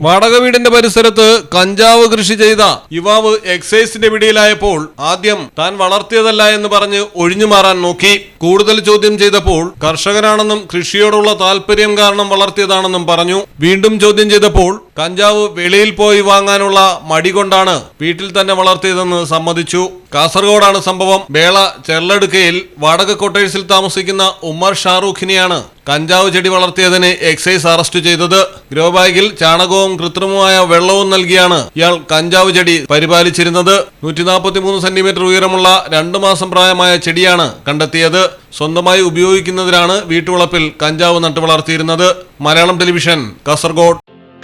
വാടക വീടിന്റെ പരിസരത്ത് കഞ്ചാവ് കൃഷി ചെയ്ത യുവാവ് എക്സൈസിന്റെ പിടിയിലായപ്പോൾ ആദ്യം താൻ വളർത്തിയതല്ല എന്ന് പറഞ്ഞ് ഒഴിഞ്ഞു മാറാൻ നോക്കി. കൂടുതൽ ചോദ്യം ചെയ്തപ്പോൾ കർഷകനാണെന്നും കൃഷിയോടുള്ള താല്പര്യം കാരണം വളർത്തിയതാണെന്നും പറഞ്ഞു. വീണ്ടും ചോദ്യം ചെയ്തപ്പോൾ കഞ്ചാവ് വെളിയിൽ പോയി വാങ്ങാനുള്ള മടി കൊണ്ടാണ് വീട്ടിൽ തന്നെ വളർത്തിയതെന്ന് സമ്മതിച്ചു. കാസർഗോഡാണ് സംഭവം. വേള ചെറലടുക്കയിൽ വാടക കൊട്ടേഴ്സിൽ താമസിക്കുന്ന ഉമ്മർ ഷാറൂഖിനെയാണ് കഞ്ചാവ് ചെടി വളർത്തിയതിന് എക്സൈസ് അറസ്റ്റ് ചെയ്തത്. ഗ്രോ ബാഗിൽ ചാണകവും കൃത്രിമമായ വെള്ളവും നൽകിയാണ് ഇയാൾ കഞ്ചാവ് ചെടി പരിപാലിച്ചിരുന്നത്. നൂറ്റി നാൽപ്പത്തി മൂന്ന് സെന്റിമീറ്റർ ഉയരമുള്ള രണ്ടു മാസം പ്രായമായ ചെടിയാണ് കണ്ടെത്തിയത്. സ്വന്തമായി ഉപയോഗിക്കുന്നതിനാണ് വീട്ടുവളപ്പിൽ കഞ്ചാവ് നട്ടു വളർത്തിയിരുന്നത് മലയാളം ടെലിവിഷൻ കാസർഗോഡ്.